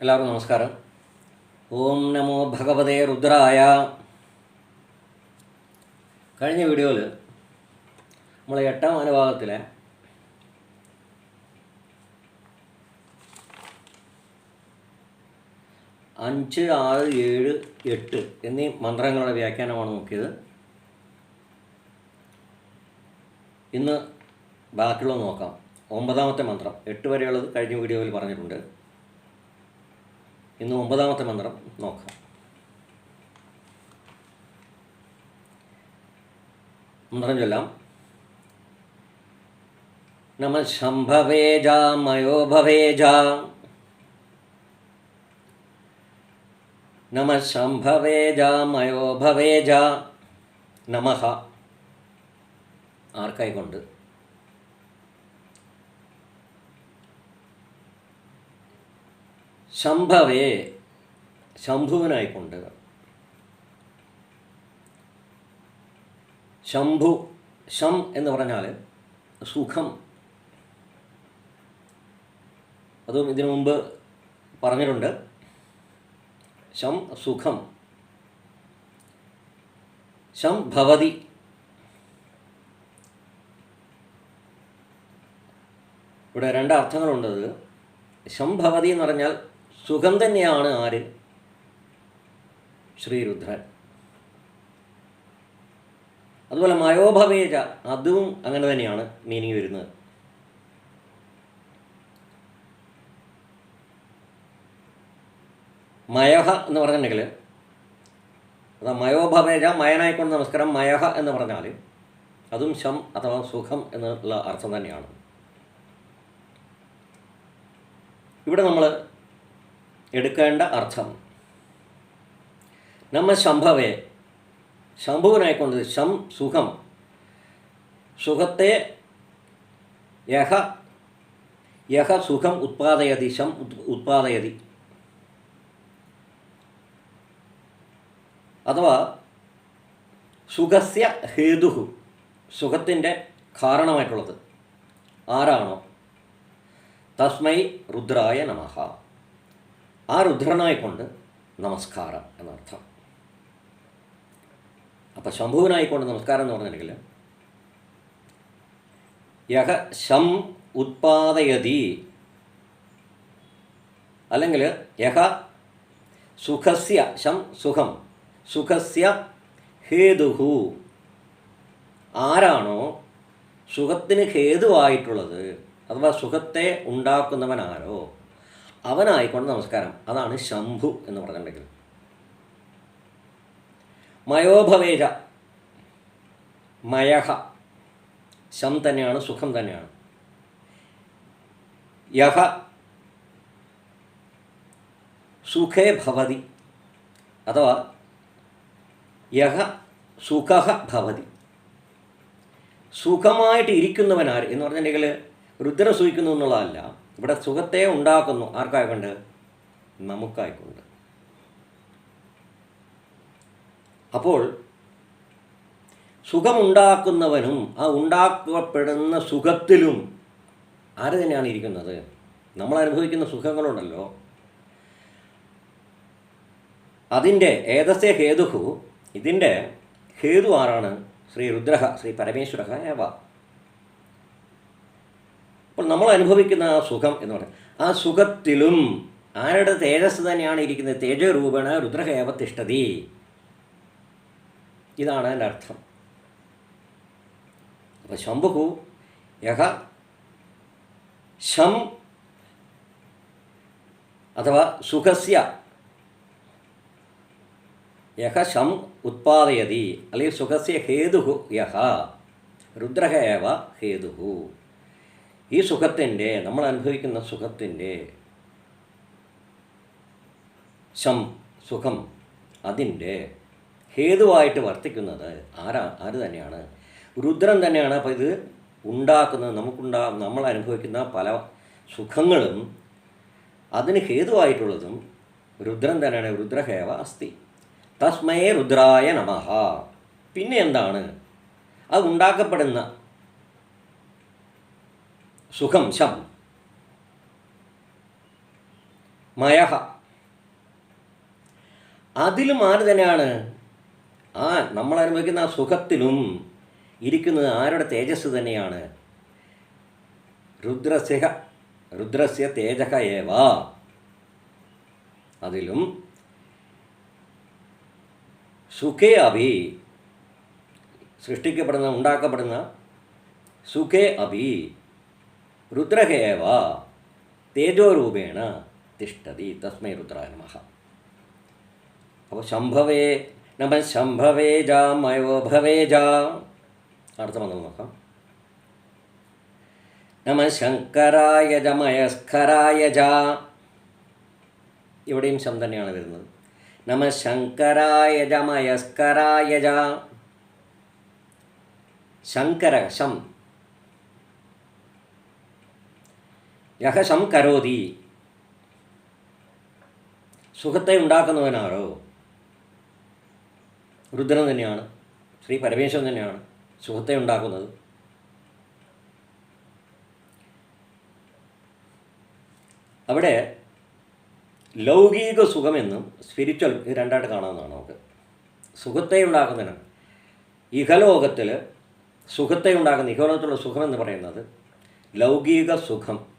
എല്ലാവർക്കും നമസ്കാരം. ഓം നമോ ഭഗവതേ രുദ്രായ. കഴിഞ്ഞ വീഡിയോയിൽ നമ്മൾ എട്ടാം അനുഭാഗത്തിലെ അഞ്ച് ആറ് ഏഴ് എട്ട് എന്നീ മന്ത്രങ്ങളുടെ വ്യാഖ്യാനമാണ് നോക്കിയത്. ഇന്ന് ബാക്കിയുള്ളത് നോക്കാം. ഒമ്പതാമത്തെ മന്ത്രം. എട്ട് വരെയുള്ളത് കഴിഞ്ഞ വീഡിയോയിൽ പറഞ്ഞിട്ടുണ്ട്. ഇന്ന് ഒമ്പതാമത്തെ മന്ത്രം നോക്കാം. മന്ത്രം ചൊല്ലാം. നമ ശംഭവേജ മയോഭവേജ. നമ ശംഭവേജ മയോഭവേജ. നമഹ ആർക്കായിക്കൊണ്ട്? ശംഭവേ ശംഭുവിനായിക്കൊണ്ട്. ശംഭു ശം എന്ന് പറഞ്ഞാൽ സുഖം. അതും ഇതിനു മുമ്പ് പറഞ്ഞിട്ടുണ്ട്. ശം സുഖം. ശം ഭവതി. ഇവിടെ രണ്ട് അർത്ഥങ്ങളുണ്ടത് അത് ശംഭവതി എന്ന് പറഞ്ഞാൽ സുഖം തന്നെയാണ് ആര്? ശ്രീരുദ്രൻ. അതുപോലെ മയോഭവേജ അതും അങ്ങനെ തന്നെയാണ് മീനിങ് വരുന്നത്. മയഹ എന്ന് പറഞ്ഞിട്ടുണ്ടെങ്കിൽ അതാ മയോഭവേജ മയനായിക്കൊണ്ട് നമസ്കാരം മയഹ എന്ന് പറഞ്ഞാൽ അതും ശം അഥവാ സുഖം എന്നുള്ള അർത്ഥം തന്നെയാണ്. ഇവിടെ നമ്മൾ എടുക്കേണ്ട അർത്ഥം. നമ്മ ശംഭവേ ശംഭുവിനായിക്കൊണ്ട് ശം സുഖം. സുഖത്തെ യഹ യഹ സുഖം ഉത്പാദയതി ശം ഉത് ഉത്പാദയതി. അഥവാ സുഖസ്യ ഹേതു സുഖത്തിന്റെ കാരണമായിട്ടുള്ളത്. ആരാണോ? തസ്മൈ രുദ്രായ നമഃ ആ രുദ്രനായിക്കൊണ്ട് നമസ്കാരം എന്നർത്ഥം. അപ്പം ശംഭുവിനായിക്കൊണ്ട് നമസ്കാരം എന്ന് പറഞ്ഞിട്ടുണ്ടെങ്കിൽ യഹ ശം ഉത്പാദയതി അല്ലെങ്കിൽ യഹ സുഖസ്യ ശം സുഖം സുഖസ്യ ഹേതുഹു. ആരാണോ സുഖത്തിന് ഹേതുവായിട്ടുള്ളത് അഥവാ സുഖത്തെ ഉണ്ടാക്കുന്നവനാരോ അവനായിക്കൊണ്ട് നമസ്കാരം. അതാണ് ശംഭു എന്ന് പറഞ്ഞിട്ടുണ്ടെങ്കിൽ മയോഭവേജ. മയഹ. ശം തന്നെയാണ് സുഖം തന്നെയാണ്. യഹ. സുഖേ ഭവതി. അഥവാ യഹ സുഖ ഭവതി. സുഖമായിട്ട് ഇരിക്കുന്നവനാർ എന്ന് പറഞ്ഞിട്ടുണ്ടെങ്കിൽ രുദ്ര സൂഹിക്കുന്നു എന്നുള്ളതല്ല ഇവിടെ സുഖത്തെ ഉണ്ടാക്കുന്നു. ആർക്കായിക്കൊണ്ട്? നമുക്കായിക്കൊണ്ട്. അപ്പോൾ സുഖമുണ്ടാക്കുന്നവനും ആ ഉണ്ടാക്കപ്പെടുന്ന സുഖത്തിലും ആര് തന്നെയാണ് ഇരിക്കുന്നത്? നമ്മൾ അനുഭവിക്കുന്ന സുഖങ്ങളുണ്ടല്ലോ. അതിന്റെ ഏതസ്യ ഹേതുഹു ഇതിന്റെ ഹേതു ആരാണ്? ശ്രീ രുദ്രഹ ശ്രീ പരമേശ്വര ഏവ. അപ്പോൾ നമ്മൾ അനുഭവിക്കുന്ന ആ സുഖം എന്ന് പറയുന്നത് ആ സുഖത്തിലും ആരുടെ തേജസ് തന്നെയാണ് ഇരിക്കുന്നത്? തേജരൂപേണ രുദ്രഹേവ തിഷ്ടതി ഇതാണ് എന്റെ അർത്ഥം. അപ്പോൾ ശംഭു യഹ ശം അഥവാ സുഖസ്യ യഹ ശം ഉത്പാദയതി അല്ലെങ്കിൽ സുഖസ്യ ഹേതു യഹ രുദ്രഹേവ ഹേതു ഈ സുഖത്തിന്റെ നമ്മൾ അനുഭവിക്കുന്ന സുഖത്തിന്റെ ശം സുഖം അതിന്റെ ഹേതുവായിട്ട് വർത്തിക്കുന്നത് ആരാ ആര് തന്നെയാണ്? രുദ്രൻ തന്നെയാണ്. അപ്പോൾ ഇത് ഉണ്ടാക്കുന്നത് നമുക്കുണ്ടാ നമ്മൾ അനുഭവിക്കുന്ന പല സുഖങ്ങളും അതിന് ഹേതുവായിട്ടുള്ളതും രുദ്രൻ തന്നെയാണ്. രുദ്രഹേവ അസ്തി. തസ്മയേ രുദ്രായ നമഹ. പിന്നെ എന്താണ്? അത് ഉണ്ടാക്കപ്പെടുന്ന സുഖം ശം. മയഹ. അതിലും ആര് തന്നെയാണ്? ആ നമ്മൾ അനുഭവിക്കുന്ന ആ സുഖത്തിലും ഇരിക്കുന്നത് ആരുടെ തേജസ് തന്നെയാണ്? രുദ്രസ്യ രുദ്രസ്യ തേജക ഏവ. അതിലും സുഖേ അഭി സൃഷ്ടിക്കപ്പെടുന്ന ഉണ്ടാക്കപ്പെടുന്ന സുഖേ അഭി. രുദ്രഹേവ തേജോരൂപേണ തിഷ്ടതി തസ്മൈ രുദ്രായ നമ. അപ്പോൾ ശംഭവേ നമ ശംഭവേ ജാ മയോ ഭവേ ജാ. അടുത്ത മന്ത്രം നോക്കാം. നമ ശങ്കരായ ജ മയസ്കരായ ഇവിടെയും ശം തന്നെയാണ് വരുന്നത്. നമ ശങ്കരായ ജ മയസ്കരായ ശങ്കര ശം. യഹ സം കരോതി. സുഖത്തെ ഉണ്ടാക്കുന്നവനാരോ? രുദ്രൻ തന്നെയാണ്. ശ്രീ പരമേശ്വരൻ തന്നെയാണ് സുഖത്തെ ഉണ്ടാക്കുന്നത്. അവിടെ ലൗകിക സുഖമെന്നും സ്പിരിച്വൽ ഇത് രണ്ടായിട്ട് കാണാവുന്നതാണ് നമുക്ക്. സുഖത്തെ ഉണ്ടാക്കുന്നതിനാണ് ഇഹലോകത്തിൽ സുഖത്തെ ഉണ്ടാക്കുന്ന ഇഹലോകത്തിലുള്ള സുഖം എന്ന് പറയുന്നത് ലൗകിക സുഖം.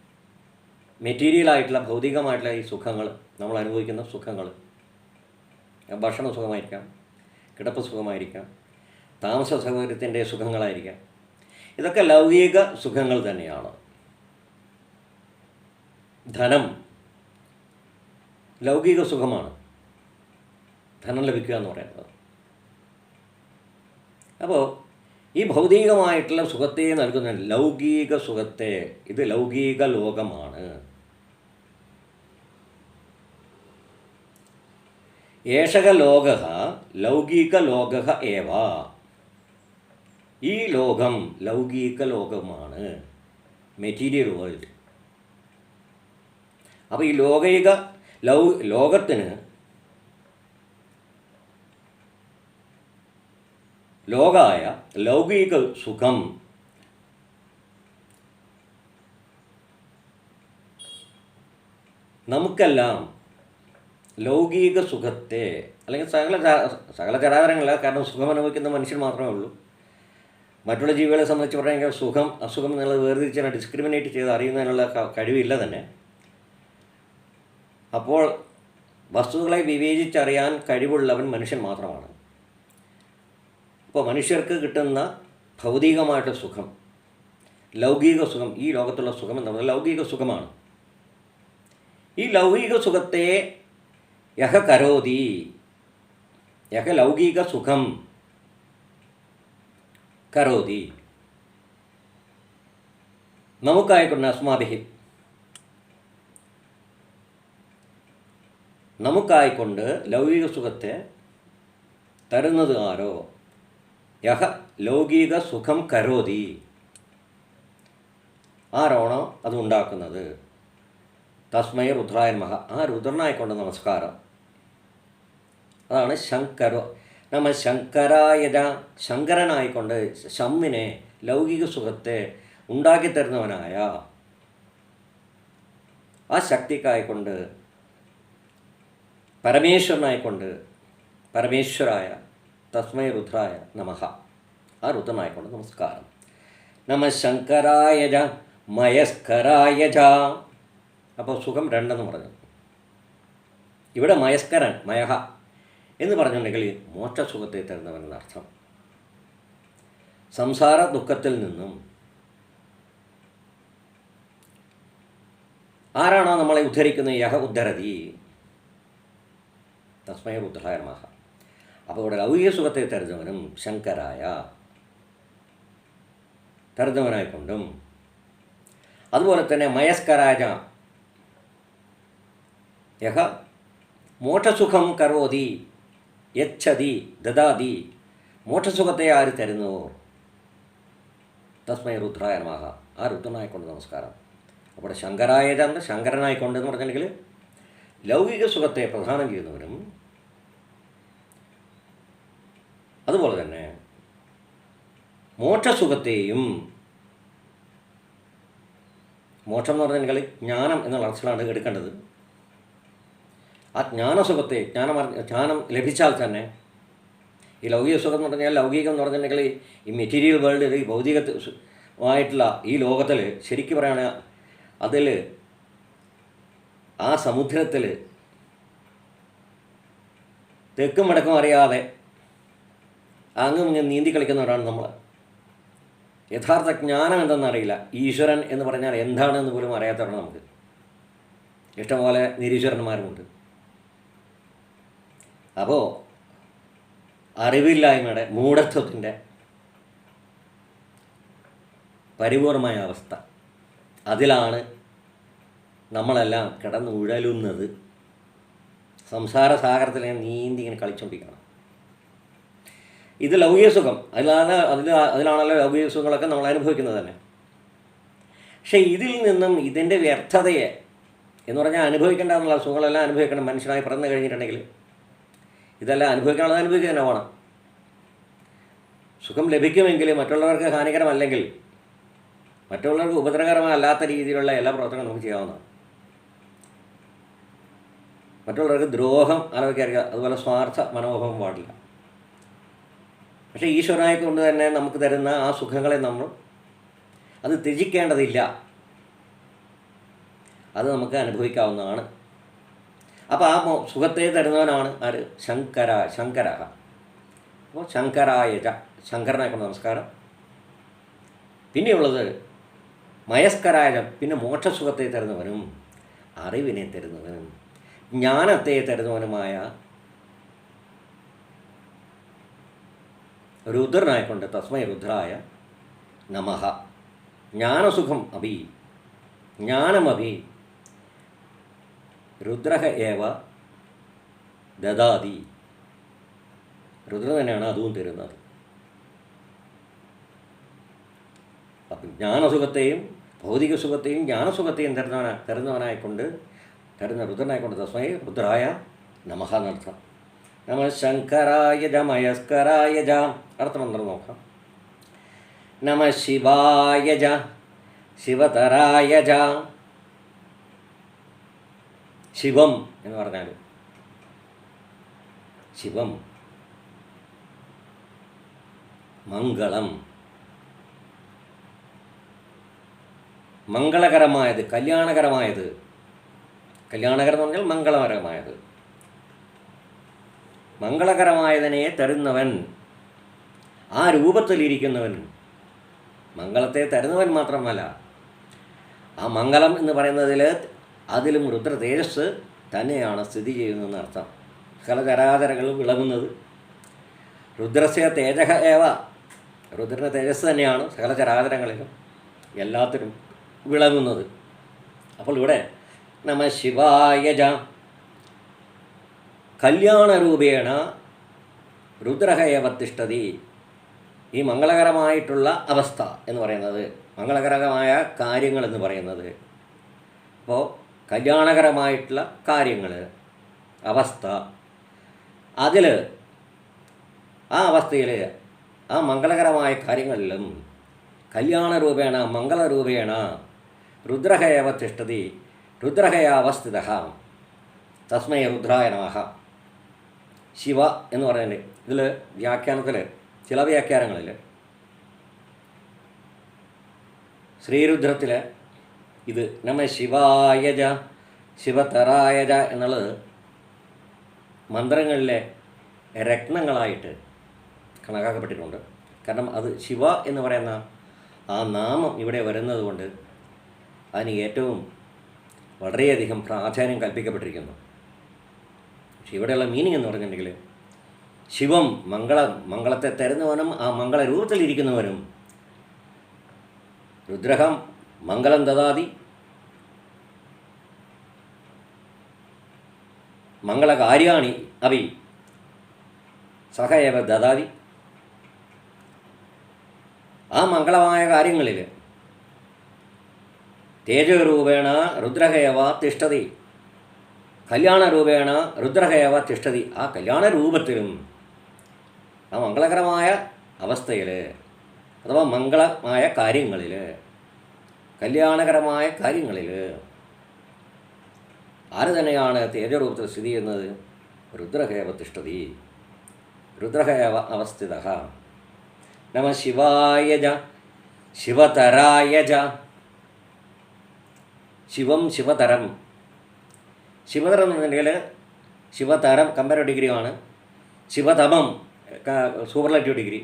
മെറ്റീരിയലായിട്ടുള്ള ഭൗതികമായിട്ടുള്ള ഈ സുഖങ്ങൾ നമ്മൾ അനുഭവിക്കുന്ന സുഖങ്ങൾ. ഭക്ഷണ സുഖമായിരിക്കാം കിടപ്പ് സുഖമായിരിക്കാം താമസ സൗകര്യത്തിന്റെ സുഖങ്ങളായിരിക്കാം. ഇതൊക്കെ ലൗകിക സുഖങ്ങൾ തന്നെയാണ്. ധനം ലൗകിക സുഖമാണ്. ധനം ലഭിക്കുക എന്ന് പറയുന്നത്. അപ്പോൾ ഈ ഭൗതികമായിട്ടുള്ള സുഖത്തെ നൽകുന്ന ലൗകിക സുഖത്തെ ഇത് ലൗകിക ലോകമാണ്. ഏഷക ലോക ലൗകിക ലോക ഏവ. ഈ ലോകം ലൗകിക ലോകമാണ്. Material world. അപ്പോൾ ഈ ലോകിക ലൗ ലോകത്തിന് ലോകായ ലൗകിക സുഖം നമുക്കെല്ലാം ലൗകിക സുഖത്തെ അല്ലെങ്കിൽ സകല സകല ചരാചരങ്ങളല്ല കാരണം സുഖം അനുഭവിക്കുന്ന മനുഷ്യൻ മാത്രമേ ഉള്ളൂ. മറ്റുള്ള ജീവികളെ സംബന്ധിച്ച് പറയുകയാണെങ്കിൽ സുഖം അസുഖം എന്നുള്ളത് വേർതിരിച്ചാൽ ഡിസ്ക്രിമിനേറ്റ് ചെയ്ത് അറിയുന്നതിനുള്ള കഴിവില്ല തന്നെ. അപ്പോൾ വസ്തുക്കളെ വിവേചിച്ചറിയാൻ കഴിവുള്ളവൻ മനുഷ്യൻ മാത്രമാണ്. അപ്പോൾ മനുഷ്യർക്ക് കിട്ടുന്ന ഭൗതികമായിട്ട് സുഖം ലൗകിക സുഖം ഈ ലോകത്തുള്ള സുഖം എന്ന് പറയുന്നത് ലൗകിക സുഖമാണ്. ഈ ലൗകിക സുഖത്തെ യഹ കരോതി യഹ ലൗകിക സുഖം കരോതി. നമുക്കായിക്കൊണ്ട് അസ്മാഭിഹി നമുക്കായിക്കൊണ്ട് ലൗകിക സുഖത്തെ തരുന്നത് ആരോ? യഹ ലൗകിക സുഖം കരോതി. ആരാണോ അത് ഉണ്ടാക്കുന്നത്? തസ്മയ രുദ്രായ മഹ ആ രുദ്രനായിക്കൊണ്ട് നമസ്കാരം. അതാണ് ശങ്കരോ നമ്മ ശങ്കരായത ശങ്കരനായിക്കൊണ്ട് ശമ്മിനെ ലൗകിക സുഖത്തെ ഉണ്ടാക്കിത്തരുന്നവനായ ആ ശക്തിക്കായിക്കൊണ്ട് പരമേശ്വരനായിക്കൊണ്ട് പരമേശ്വരായ തസ്മൈ രുദ്രായ നമഹ ആ രുദ്രനായിക്കൊണ്ട് നമസ്കാരം. നമ ശങ്കരായ മയസ്കരായ അപ്പോൾ സുഖം രണ്ടെന്ന് പറഞ്ഞു. ഇവിടെ മയസ്കരൻ മയഹ എന്ന് പറഞ്ഞിട്ടുണ്ടെങ്കിൽ മോക്ഷസുഖത്തെ തരുന്നവൻ എന്നർത്ഥം സംസാര ദുഃഖത്തിൽ നിന്നും ആരാണോ നമ്മളെ ഉദ്ധരിക്കുന്നത് യഹ ഉദ്ധരതി? തസ്മയ രുദ്രായ അപ്പോൾ ഇവിടെ ലൗകിക സുഖത്തെ തരുന്നവനും ശങ്കരായ. തരുന്നവനായിക്കൊണ്ടും അതുപോലെ തന്നെ മയസ്കരാജ. യഹ മോക്ഷസുഖം കരോതി യച്ഛതി ദദാതി. മോക്ഷസുഖത്തെ ആര് തരുന്നുവോ തസ്മയ രുദ്രായ നമഃ. ആ രുദ്രനായിക്കൊണ്ട് നമസ്കാരം. അപ്പോൾ ശങ്കരായ എന്ന് ശങ്കരനായിക്കൊണ്ട് എന്ന് പറഞ്ഞിട്ടുണ്ടെങ്കിൽ ലൗകിക സുഖത്തെ പ്രധാനം ചെയ്യുന്നവനും അതുപോലെ തന്നെ മോക്ഷസുഖത്തെയും മോക്ഷം എന്ന് പറഞ്ഞാൽ നിങ്ങൾ ജ്ഞാനം എന്നുള്ള അർത്ഥത്തിലാണ് എടുക്കേണ്ടത്. ആ ജ്ഞാനസുഖത്തെ ജ്ഞാനം ജ്ഞാനം ലഭിച്ചാൽ തന്നെ ഈ ലൗകിക സുഖം എന്ന് പറഞ്ഞാൽ ലൗകികം എന്ന് പറഞ്ഞിട്ടുണ്ടെങ്കിൽ ഈ മെറ്റീരിയൽ വേൾഡിൽ ഈ ഭൗതിക ആയിട്ടുള്ള ഈ ലോകത്തിൽ ശരിക്കും പറയുകയാണ് അതിൽ ആ സമുദ്രത്തിൽ തെക്കും വടക്കും അറിയാതെ അങ്ങും ഇങ്ങനെ നീന്തി കളിക്കുന്നവരാണ് നമ്മൾ യഥാർത്ഥ ജ്ഞാനം എന്തെന്നറിയില്ല ഈശ്വരൻ എന്ന് പറഞ്ഞാൽ എന്താണെന്ന് പോലും അറിയാത്തവരാണ് നമുക്ക്. ഇഷ്ടംപോലെ നിരീശ്വരന്മാരുമുണ്ട്. അപ്പോൾ അറിവില്ലായ്മയുടെ മൂഢത്വത്തിന്റെ പരിപൂർണമായ അവസ്ഥ. അതിലാണ് നമ്മളെല്ലാം കിടന്ന് ഉഴലുന്നത് സംസാര സാഗരത്തിൽ നീന്തി ഇങ്ങനെ കളിച്ചുകൊണ്ടിരിക്കണം ഇത് ലൗകിക സുഖം. അതിലാണ് അതിൽ അതിലാണല്ലോ ലൗകിക സുഖങ്ങളൊക്കെ നമ്മൾ അനുഭവിക്കുന്നത് തന്നെ. പക്ഷേ ഇതിൽ നിന്നും ഇതിന്റെ വ്യർത്ഥതയെ എന്ന് പറഞ്ഞാൽ അനുഭവിക്കേണ്ട എന്നുള്ള സുഖങ്ങളെല്ലാം അനുഭവിക്കണം. മനുഷ്യനായി പിറന്നു കഴിഞ്ഞിട്ടുണ്ടെങ്കിൽ ഇതെല്ലാം അനുഭവിക്കാനുള്ളത് അനുഭവിക്കുക തന്നെ വേണം. സുഖം ലഭിക്കുമെങ്കിൽ മറ്റുള്ളവർക്ക് ഹാനികരമല്ലെങ്കിൽ മറ്റുള്ളവർക്ക് ഉപദ്രവകരമല്ലാത്ത രീതിയിലുള്ള എല്ലാ പ്രവർത്തനങ്ങളും നമുക്ക് ചെയ്യാവുന്നതാണ്. മറ്റുള്ളവർക്ക് ദ്രോഹം ആലോചിക്കാറില്ല അതുപോലെ സ്വാർത്ഥ മനോഭാവം പാടില്ല. പക്ഷേ ഈശ്വരനായിക്കൊണ്ട് തന്നെ നമുക്ക് തരുന്ന ആ സുഖങ്ങളെ നമ്മൾ അത് ത്യജിക്കേണ്ടതില്ല. അത് നമുക്ക് അനുഭവിക്കാവുന്നതാണ്. അപ്പോൾ ആ സുഖത്തെ തരുന്നവനാണ് ആര്? ശങ്കര ശങ്കര അപ്പോൾ ശങ്കരായജ ശങ്കരനായിക്കൊണ്ട് കൊണ്ട് നമസ്കാരം. പിന്നെയുള്ളത് മയസ്കരായ പിന്നെ മോക്ഷസുഖത്തെ തരുന്നവനും അറിവിനെ തരുന്നവനും ജ്ഞാനത്തെ തരുന്നവനുമായ രുദ്രനായിക്കൊണ്ട് തസ്മൈ രുദ്രായ നമഹ ജ്ഞാനസുഖം അഭി ജ്ഞാനമഭി രുദ്ര ഏവ ദദാതി. രുദ്രൻ തന്നെയാണ് അതും തരുന്നത്. അപ്പം ജ്ഞാനസുഖത്തെയും ഭൗതിക സുഖത്തെയും ജ്ഞാനസുഖത്തെയും തരുന്നവനാ തരുന്നവനായിക്കൊണ്ട് തരുന്ന രുദ്രനായിക്കൊണ്ട് തസ്മൈ രുദ്രായ നമഹ എന്നർത്ഥം. നമ ശങ്കരായ ജ ജ. അടുത്ത മന്ത്രം നോക്കാം. നമ ശിവായ ജ ശിവതരായ ജ. ശിവം എന്ന് പറഞ്ഞാൽ ശിവം മംഗളം മംഗളകരമായത് കല്യാണകരമായത്. കല്യാണകരം എന്ന് പറഞ്ഞാൽ മംഗളകരമായത്. മംഗളകരമായതിനെ തരുന്നവൻ. ആ രൂപത്തിലിരിക്കുന്നവൻ. മംഗളത്തെ തരുന്നവൻ മാത്രമല്ല. ആ മംഗളം എന്ന് പറയുന്നതിൽ അതിലും രുദ്ര തേജസ് തന്നെയാണ് സ്ഥിതി ചെയ്യുന്നതെന്ന് അർത്ഥം. സകല ചരാചരങ്ങൾ വിളങ്ങുന്നത്. രുദ്രസ്യ തേജഹ ഏവ. രുദ്രന്റെ തേജസ് തന്നെയാണ് സകല ചരാചരങ്ങളിലും എല്ലാത്തിനും വിളങ്ങുന്നത്. അപ്പോൾ ഇവിടെ നമ ശിവായജ കല്യാണരൂപേണ രുദ്രഹ ഏവ തിഷ്ടതി ഈ മംഗളകരമായിട്ടുള്ള അവസ്ഥ എന്ന് പറയുന്നത് മംഗളകരമായ കാര്യങ്ങൾ എന്ന് പറയുന്നത്. അപ്പോൾ കല്യാണകരമായിട്ടുള്ള കാര്യങ്ങൾ അവസ്ഥ. അതിൽ ആ അവസ്ഥയിൽ ആ മംഗളകരമായ കാര്യങ്ങളിലും കല്യാണരൂപേണ മംഗളരൂപേണ രുദ്രഹയവ തിഷ്ടതി രുദ്രഹയാവസ്ഥിത. തസ്മയ രുദ്രായ ശിവ എന്ന് പറയുന്നത് ഇതിൽ വ്യാഖ്യാനത്തിൽ ചില വ്യാഖ്യാനങ്ങളിൽ ശ്രീരുദ്രത്തിൽ ഇത് നമ്മ ശിവായജ ശിവതറായജ എന്നുള്ളത് മന്ത്രങ്ങളിലെ രത്നങ്ങളായിട്ട് കണക്കാക്കപ്പെട്ടിട്ടുണ്ട്. കാരണം അത് ശിവ എന്ന് പറയുന്ന ആ നാമം ഇവിടെ വരുന്നത് കൊണ്ട് അതിന് ഏറ്റവും വളരെയധികം പ്രാധാന്യം കൽപ്പിക്കപ്പെട്ടിരിക്കുന്നു. പക്ഷെ ഇവിടെയുള്ള മീനിങ് എന്ന് പറഞ്ഞിട്ടുണ്ടെങ്കിൽ ശിവം മംഗളം മംഗളത്തെ തരുന്നവനും ആ മംഗള രൂപത്തിലിരിക്കുന്നവനും രുദ്രഹം മംഗളം ദദാതി മംഗളകാര്യാണി അഭി സഹയവ ദദാതി. ആ മംഗളമായ കാര്യങ്ങളിൽ തേജരൂപേണ രുദ്രഹേവ തിഷ്ടതി കല്യാണരൂപേണ രുദ്രഹേവ തിഷ്ടതി ആ കല്യാണ രൂപത്തിലും ആ മംഗളകരമായ അവസ്ഥയിൽ അഥവാ മംഗളമായ കാര്യങ്ങളിൽ കല്യാണകരമായ കാര്യങ്ങളിൽ ആര് തന്നെയാണ് തേജരൂപത്തിൽ സ്ഥിതി ചെയ്യുന്നത്? രുദ്രഹേവ തിഷ്ടതി രുദ്രഹേവ അവസ്ഥിത. നമ ശിവായ ജ ശിവതരായ ജ. ശിവം ശിവതരം. ശിവതരം എന്ന് പറഞ്ഞിട്ടുണ്ടെങ്കിൽ ശിവതരം കമ്പാരോ ഡിഗ്രിയുമാണ് ശിവതമം സൂപ്പർലാറ്റീവ് ഡിഗ്രി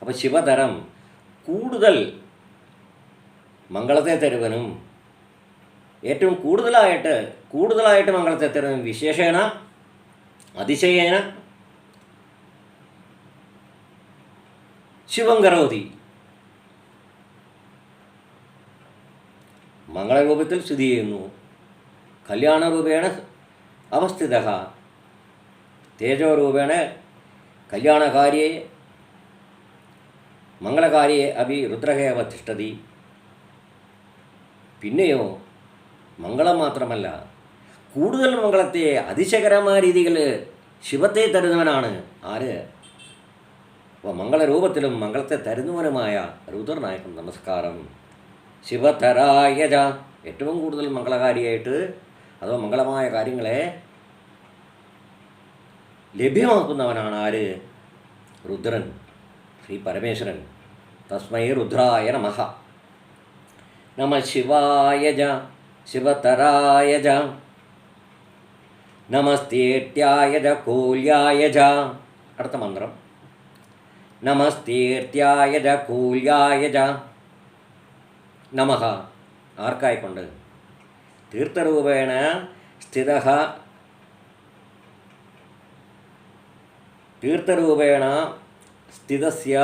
അപ്പോൾ ശിവതരം കൂടുതൽ മംഗളത്തെ തരുവനും ഏറ്റവും കൂടുതലായിട്ട് കൂടുതലായിട്ട് മംഗളത്തെ തരുവനും വിശേഷേണ അതിശയേന ശിവം കരോതി. മംഗളരൂപത്തിൽ സ്ഥിതി ചെയ്യുന്നു. കല്യാണരൂപേണ അവസ്ഥിത. തേജോരൂപേണ കല്യാണകാര്യെ മംഗളകാര്യെ അഭി രുദ്രഹേവ തിഷ്ടതി പിന്നെയോ മംഗളം മാത്രമല്ല കൂടുതൽ മംഗളത്തെ അതിശയകരമായ രീതിയിൽ ശിവത്തെ തരുന്നവനാണ് ആര്? അപ്പോൾ മംഗളരൂപത്തിലും മംഗളത്തെ തരുന്നവനുമായ രുദ്രനായകൻ നമസ്കാരം. ശിവതരായജ ഏറ്റവും കൂടുതൽ മംഗളകാരിയായിട്ട് അഥവാ മംഗളമായ കാര്യങ്ങളെ ലഭ്യമാക്കുന്നവനാണ് ആര് രുദ്രൻ. ശ്രീ പരമേശ്വരൻ. തസ്മൈ രുദ്രായ നമഃ. നമ ശിവായ ജ ശിവതരായ ജ. നമസ്തേട്യായ ജ കൂല്യായ ജ. അടുത്ത മന്ത്രം. നമസ്തീർത്യായ ജ കൂല്യായ ജ. നമഃ. ആർക്കായിക്കൊണ്ട്? തീർത്ഥരൂപേണ സ്ഥിത തീർത്ഥരൂപേണ സ്ഥിതസ്യ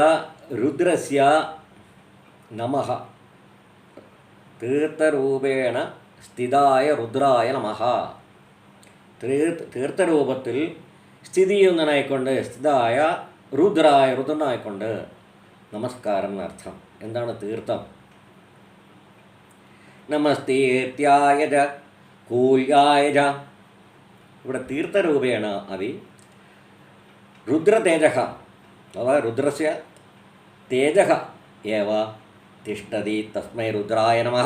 രുദ്രസ്യ നമഃ. തീർത്ഥരൂപേണ സ്ഥിതായ രുദ്രായ നമഃ. തീർത്ഥ തീർത്ഥരൂപത്തിൽ സ്ഥിതി ചെയ്യുന്നതിനായിക്കൊണ്ട് സ്ഥിതായ രുദ്രായ രുദ്രനായിക്കൊണ്ട് നമസ്കാരം എന്നർത്ഥം. എന്താണ് തീർത്ഥം? നമസ്തീർത്യായ ജ കൂല്യായ ഇവിടെ തീർത്ഥരൂപേണ അവി രുദ്രതേജ അവ രുദ്രസ്യ തേജ ഏവ തിഷ്ടതി തസ്മൈ രുദ്രായ നമ.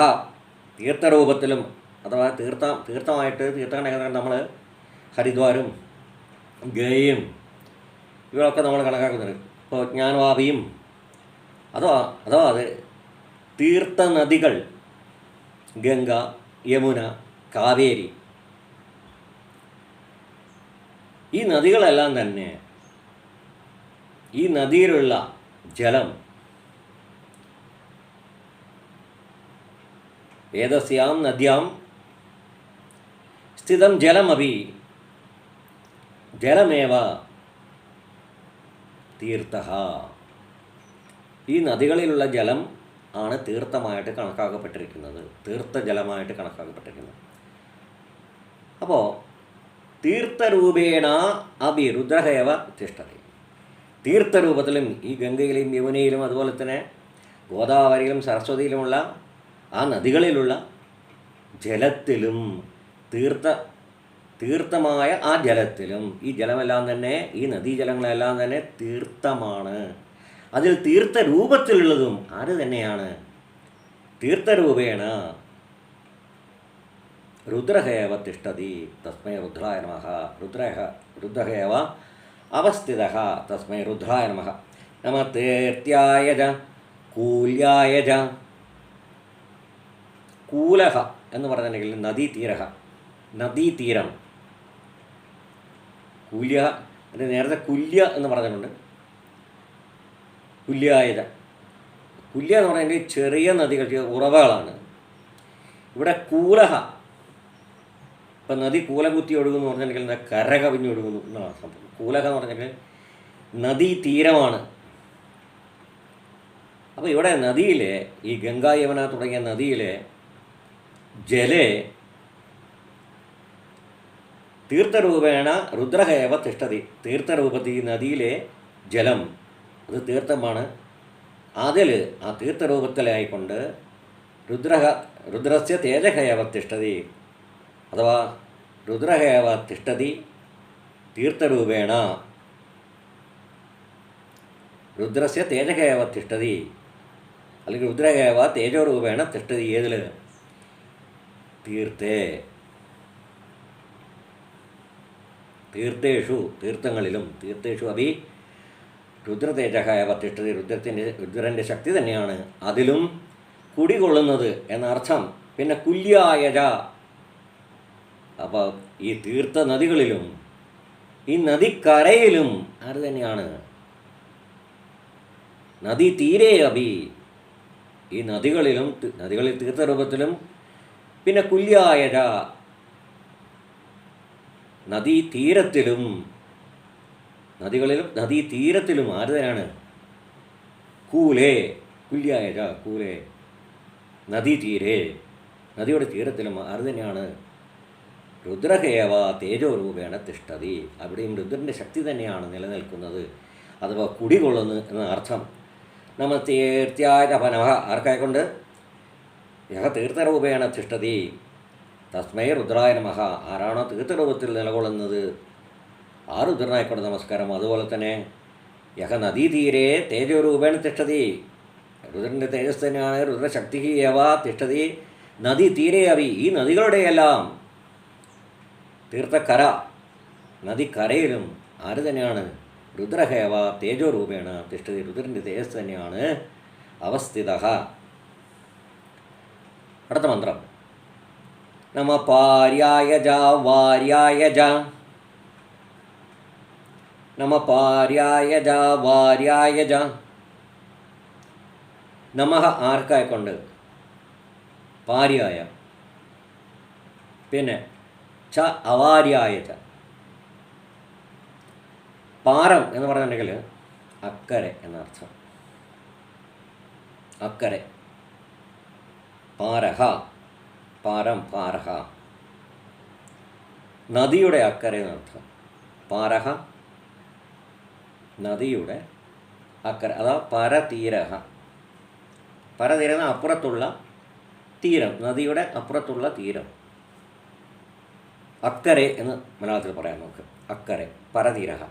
തീർത്ഥരൂപത്തിലും അഥവാ തീർത്ഥ തീർത്ഥമായിട്ട് തീർത്ഥകണ നമ്മൾ ഹരിദ്വാരും ഗയയും ഇവരൊക്കെ നമ്മൾ കണക്കാക്കുന്നുണ്ട്. ഇപ്പോൾ ജ്ഞാനവാപിയും അഥവാ അഥവാ അത് തീർത്ഥ നദികൾ ഗംഗ യമുന കാവേരി. ഈ നദികളെല്ലാം തന്നെ ഈ നദിയിലുള്ള ജലം ഏതസ്യാം നദ്യാം സ്ഥിതം ജലമപി ജലമേവ തീർത്ഥ. ഈ നദികളിലുള്ള ജലം ആണ് തീർത്ഥമായിട്ട് കണക്കാക്കപ്പെട്ടിരിക്കുന്നത്. തീർത്ഥജലമായിട്ട് കണക്കാക്കപ്പെട്ടിരിക്കുന്നത്. അപ്പോൾ തീർത്ഥരൂപേണ അഭി രുദ്രഹേവ തിഷ്ഠത. തീർത്ഥരൂപത്തിലും ഈ ഗംഗയിലും യമുനയിലും അതുപോലെ തന്നെ ഗോദാവരിയിലും സരസ്വതിയിലുമുള്ള ആ നദികളിലുള്ള ജലത്തിലും തീർത്ഥ തീർത്ഥമായ ആ ജലത്തിലും ഈ ജലമെല്ലാം തന്നെ ഈ നദീജലങ്ങളെല്ലാം തന്നെ തീർത്ഥമാണ്. അതിൽ തീർത്ഥരൂപത്തിലുള്ളതും ആര് തന്നെയാണ്? തീർത്ഥരൂപേണ രുദ്രഹേവ തിഷ്ടതി തസ്മൈ രുദ്രായ നമ. രുദ്രഹ രുദ്രഹേവ അവസ്ഥിത തസ്മൈ രുദ്രായ നമ. നമ തീർത്യായ ച കൂല്യായ കൂലഹ എന്ന് പറഞ്ഞിട്ടുണ്ടെങ്കിൽ നദീതീരഹ നദീതീരം. കുല്യ നേരത്തെ കുല്യ എന്ന് പറഞ്ഞിട്ടുണ്ട്. കുല്യായത കുല്യ എന്ന് പറയുന്നത് ചെറിയ നദികൾ ഉറവകളാണ്. ഇവിടെ കൂലഹ ഇപ്പം നദി കൂലം കുത്തി ഒഴുകുന്നു പറഞ്ഞിട്ടുണ്ടെങ്കിൽ എന്താ? കര കവിഞ്ഞ് ഒഴുകുന്നു എന്നാണ് സംഭവം. കൂലഹ എന്ന് പറഞ്ഞിട്ടുണ്ടെങ്കിൽ നദീ തീരമാണ്. അപ്പോൾ ഇവിടെ നദിയിലെ ഈ ഗംഗാ യമുന തുടങ്ങിയ നദിയിലെ ജലേ തീർത്ഥരൂപേണ രുദ്രഹേവ തിഷ്ടതി തീർത്ഥരൂപത്തിൽ നദിയിലെ ജലം അത് തീർത്ഥമാണ്. അതിൽ ആ തീർത്ഥരൂപത്തിലായിക്കൊണ്ട് രുദ്രഹ രുദ്രസ്യ തേജഹയവ തിഷ്ടതി അഥവാ രുദ്രഹയവ തിഷ്ടതി തീർത്ഥരൂപേണ. രുദ്രസ്യ തേജഹയവ തിഷ്ടതി അല്ലെങ്കിൽ രുദ്രഹയവ തേജോരൂപേണ തിഷ്ടതി ഏതിൽ? തീർത്ഥേ. തീർത്ഥേഷു തീർത്ഥങ്ങളിലും. തീർത്ഥേഷു അഭി രുദ്രതേജകായ തിഷ്ഠതി. രുദ്രത്തിന്റെ രുദ്രന്റെ ശക്തി തന്നെയാണ് അതിലും കുടികൊള്ളുന്നത് എന്നർത്ഥം. പിന്നെ കുല്യായജ. അപ്പോൾ ഈ തീർത്ഥ നദികളിലും ഈ നദിക്കരയിലും ആര് തന്നെയാണ്? നദി തീരെ അഭി. ഈ നദികളിലും നദികളിൽ തീർത്ഥരൂപത്തിലും പിന്നെ കുല്യായജ. നദീ തീരത്തിലും നദികളിലും നദീ തീരത്തിലും ആര് കൂലേ കുല്യായ കൂലേ. നദീ തീരെ നദിയുടെ തീരത്തിലും ആര് തന്നെയാണ് രുദ്രഹേവ തേജോരൂപേണ തിഷ്ടതി അവിടെയും രുദ്രന്റെ ശക്തി തന്നെയാണ് നിലനിൽക്കുന്നത്. അഥവാ കുടികൊള്ളുന്നു എന്ന അർത്ഥം. നമ്മ തീർത്യായ പനവ ആർക്കായിക്കൊണ്ട്? യഹ തീർത്ഥരൂപേണ തിഷ്ടതി തസ്മൈ രുദ്രായ നമഃ. ആരാണോ തീർത്ഥരൂപത്തിൽ നിലകൊള്ളുന്നത്? ആ രുദ്രനായിക്കോട്ടെ നമസ്കാരം. അതുപോലെ തന്നെ യഹ നദീതീരെ തേജോരൂപേണ തിഷ്ടതി രുദ്രന്റെ തേജസ് തന്നെയാണ് രുദ്രശക്തി യവ തിഷ്ടതി നദി തീരെ അവി ഈ നദികളുടെയെല്ലാം തീർത്ഥക്കര നദിക്കരയിലും ആര് തന്നെയാണ്? രുദ്രഹേവ തേജോരൂപേണ തിഷ്ഠതി. രുദ്രന്റെ തേജസ് തന്നെയാണ് അവസ്ഥിത. അടുത്ത മന്ത്രം. നമ പാര്യായ ജ വാര്യായ ജ. നമ പാര്യായ വാര്യായ ജ നമഃ ആർക്കായിക്കൊണ്ട് പാര്യായ. പിന്നെ ച അവാര്യായ ച. പാരം എന്ന് പറഞ്ഞിട്ടുണ്ടെങ്കിൽ അക്കരെ എന്നർത്ഥം. അക്കരെ. പാരഹ. പാരം പാരഹ. നദിയുടെ അക്കരെ എന്നർത്ഥം. പാരഹ. നദിയുടെ അക്കര അതാ പരതീരഹ. പരതീരം അപ്പുറത്തുള്ള തീരം നദിയുടെ അപ്പുറത്തുള്ള തീരം. അക്കരെ എന്ന് മലയാളത്തിൽ പറയാം നമുക്ക്. അക്കരെ പരതീരഹ.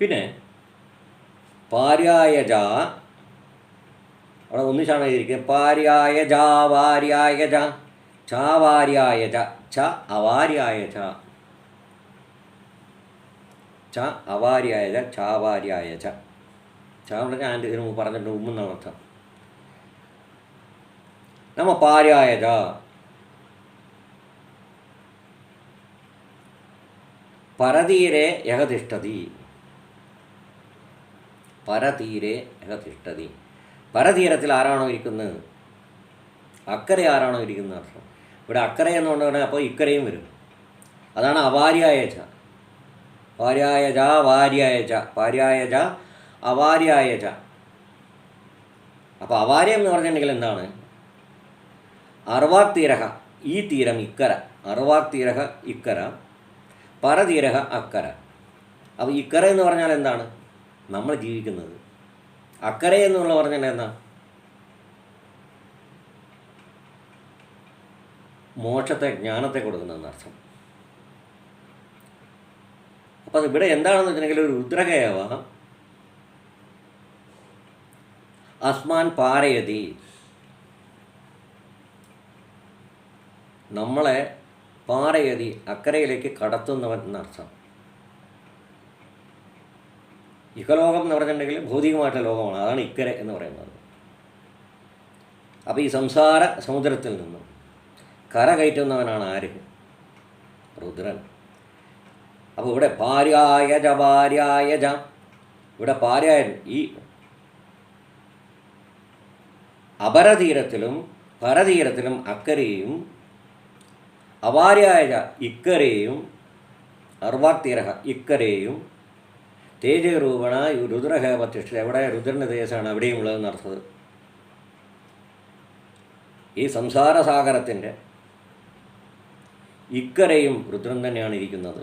പിന്നെ പാര്യായജ. അവിടെ ഒന്നിച്ചാണ് എഴുതിയിരിക്കുന്നത്. പാര്യായ ജ പാര്യായജ വാര്യായജ. ജ ച അവാര്യായജ. ച അവാര്യായ ചാവാര്യായ ച. പറഞ്ഞാൽ ആൻഡ് ഇതിന് മുമ്പ് പറഞ്ഞിട്ടുണ്ട് ഉമ്മെന്നാണ് അർത്ഥം. നമ്മ പാര്യായജ പരതീരെ യഹതിഷ്ടതി പരതീരെ യഹതിഷ്ടതി പരതീരത്തിൽ ആരാണോ ഇരിക്കുന്നത് അക്കരെ ആരാണോ ഇരിക്കുന്നത് അർത്ഥം. ഇവിടെ അക്കരെ എന്നുകൊണ്ട് പറഞ്ഞാൽ അപ്പോൾ ഇക്കരയും വരും. അതാണ് അവാര്യായ ച. വാര്യായ ച വാര്യായ ച വാര്യായ ച അവാര്യായ ച അപ്പോൾ അവാര്യം എന്ന് പറഞ്ഞിട്ടുണ്ടെങ്കിൽ എന്താണ്? അറുവാക് തീരഹ ഈ തീരം ഇക്കര. അറുവാക് തീരഹ ഇക്കര. പരതീരഹ അക്കര. അപ്പോൾ ഇക്കര എന്ന് പറഞ്ഞാൽ എന്താണ്? നമ്മൾ ജീവിക്കുന്നത്. അക്കര എന്നുള്ള പറഞ്ഞാൽ എന്താ? മോക്ഷത്തെ ജ്ഞാനത്തെ കൊടുക്കുന്നതെന്ന് അർത്ഥം അപ്പം ഇവിടെ എന്താണെന്ന് വെച്ചിട്ടുണ്ടെങ്കിൽ ഒരു രുദ്രകേവ അസ്മാൻ പാരയതി. നമ്മളെ പാറയതി അക്കരയിലേക്ക് കടത്തുന്നവൻ എന്നർത്ഥം. ഇഹലോകം എന്ന് പറഞ്ഞിട്ടുണ്ടെങ്കിൽ ഭൗതികമായിട്ടുള്ള ലോകമാണ്. അതാണ് ഇക്കര എന്ന് പറയുന്നത്. അപ്പോൾ ഈ സംസാര സമുദ്രത്തിൽ നിന്നും കര കയറ്റുന്നവനാണ് ആര്? രുദ്രൻ. അപ്പോൾ ഇവിടെ പാര്യായജ പാര്യായജ ഇവിടെ പാര്യായൻ ഈ അപരതീരത്തിലും പരതീരത്തിലും അക്കരെയും അവാര്യായ ഇക്കരെയും അർവാക്തീര ഇക്കരെയും തേജരൂപണ രുദ്രഹ പ്രതിഷ്ഠ എവിടെ രുദ്രന്റെ തേജസ്സാണ് അവിടെയും ഉള്ളതെന്ന് അർത്ഥത് ഈ സംസാരസാഗരത്തിന്റെ ഇക്കരയും രുദ്രൻ തന്നെയാണ് ഇരിക്കുന്നത്.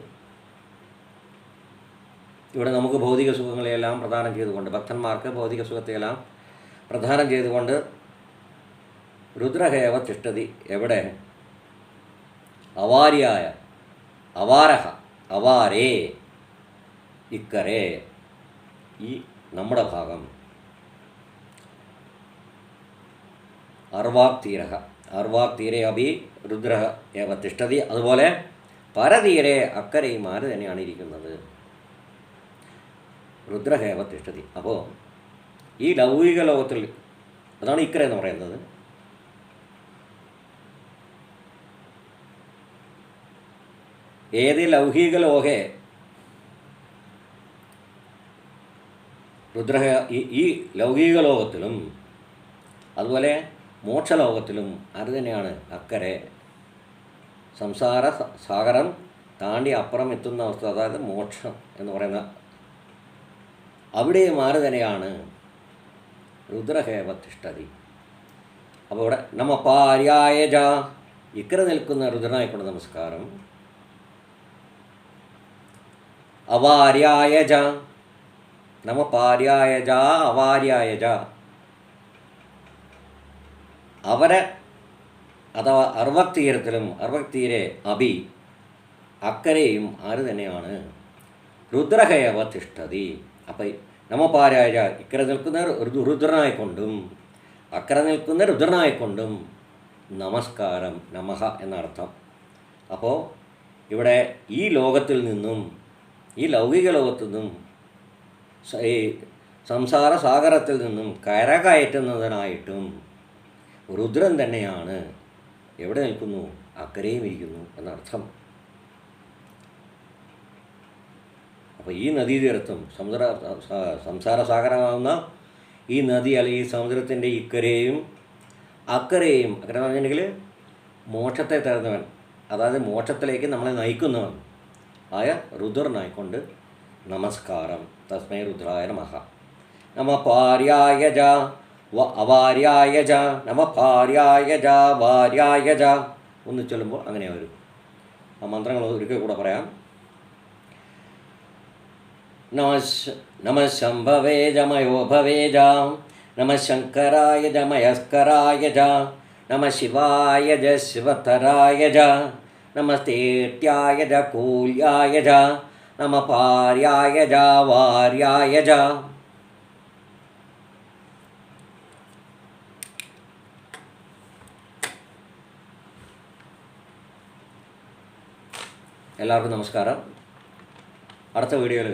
ഇവിടെ നമുക്ക് ഭൗതിക സുഖങ്ങളെയെല്ലാം പ്രദാനം ചെയ്തുകൊണ്ട് ഭക്തന്മാർക്ക് ഭൗതിക സുഖത്തെയെല്ലാം പ്രദാനം ചെയ്തുകൊണ്ട് രുദ്രഹേവ തിഷ്ടതി എവിടെ? അവാര്യായ അവാരഹ അവാരേ ഇക്കരേ. ഈ നമ്മുടെ ഭാഗം. അർവാക് തീരഹ അർവാക്തീരെ അഭി രുദ്ര ഏവ തിഷ്ടതി അതുപോലെ പരതീരെ അക്കരയും ആര് തന്നെയാണ് ഇരിക്കുന്നത്? രുദ്രഹേവ തിഷ്ഠതി. അപ്പോൾ ഈ ലൗകിക ലോകത്തിൽ അതാണ് ഇക്കര എന്ന് പറയുന്നത്. ഏത് ലൗകിക ലോകെ രുദ്രഹ ഈ ലൗകിക ലോകത്തിലും അതുപോലെ മോക്ഷലോകത്തിലും അത് തന്നെയാണ് അക്കരെ. സംസാര സാഗരം താണ്ടി അപ്പുറം എത്തുന്ന അവസ്ഥ അതായത് മോക്ഷം എന്ന് പറയുന്ന അവിടെയും മാറി തന്നെയാണ് രുദ്രഹേവതിഷ്ഠതി അപ്പോൾ ഇവിടെ നമ്മ പാര്യായ ഇക്കര നിൽക്കുന്ന രുദ്രനായിക്കൊണ്ട് നമസ്കാരം. അവാര്യായ ജ. നമ പാര്യായ ജ അവാര്യായ ജ. അവരെ അഥവാ അർവക്തീരത്തിലും അർവക്തീരെ അഭി അക്കരെയും ആര് തന്നെയാണ്? രുദ്രഹയവ തിഷ്ഠതി അപ്പം നമ്മ പാരായ ഇക്കരെ നിൽക്കുന്ന രു- രുദ്രനായിക്കൊണ്ടും അക്കര നിൽക്കുന്ന രുദ്രനായിക്കൊണ്ടും നമസ്കാരം നമഹ എന്നർത്ഥം. അപ്പോൾ ഇവിടെ ഈ ലോകത്തിൽ നിന്നും ഈ ലൗകിക ലോകത്തു നിന്നും ഈ സംസാര സാഗരത്തിൽ നിന്നും കരകയറ്റുന്നതിനായിട്ടും രുദ്രൻ തന്നെയാണ് എവിടെ നിൽക്കുന്നു? അക്കരയും ഇരിക്കുന്നു എന്നർത്ഥം. അപ്പോൾ ഈ നദീതീരത്തും സമുദ്ര സംസാര സാഗരമാകുന്ന ഈ നദി അല്ലെങ്കിൽ ഈ സമുദ്രത്തിന്റെ ഇക്കരയെയും അക്കരയെയും അക്കര എന്ന് പറഞ്ഞിട്ടുണ്ടെങ്കിൽ മോക്ഷത്തെ തരുന്നവൻ അതായത് മോക്ഷത്തിലേക്ക് നമ്മളെ നയിക്കുന്നവൻ ആയ രുദ്രനായിക്കൊണ്ട് നമസ്കാരം. തസ്മൈ രുദ്രായ നമഹ നമ പാര്യായ ജ അവാര്യായ ജ നമ പാര്യായ ജ വാര്യായ ജ. ഒന്ന് ചൊല്ലുമ്പോൾ അങ്ങനെ വരും ആ മന്ത്രങ്ങൾ ഒരിക്കൽ കൂടെ പറയാം. നമ ശംഭവേ ജമയോ ഭവേജാം നമ ശങ്കരായ ജമയസ്കരായ നമ ശിവായ ജ ശിവതരായ ജ നമസ്തേട്യായ ജ കൂല്യായ നമ പാര്യായ ജ വാര്യായ എല്ലാവർക്കും നമസ്കാരം. അടുത്ത വീഡിയോയിൽ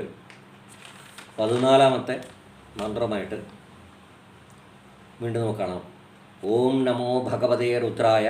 പതിനാലാമത്തെ മന്ത്രമായിട്ട് വീണ്ടും നമുക്ക് കാണാം. ഓം നമോ ഭഗവതേ രുദ്രായ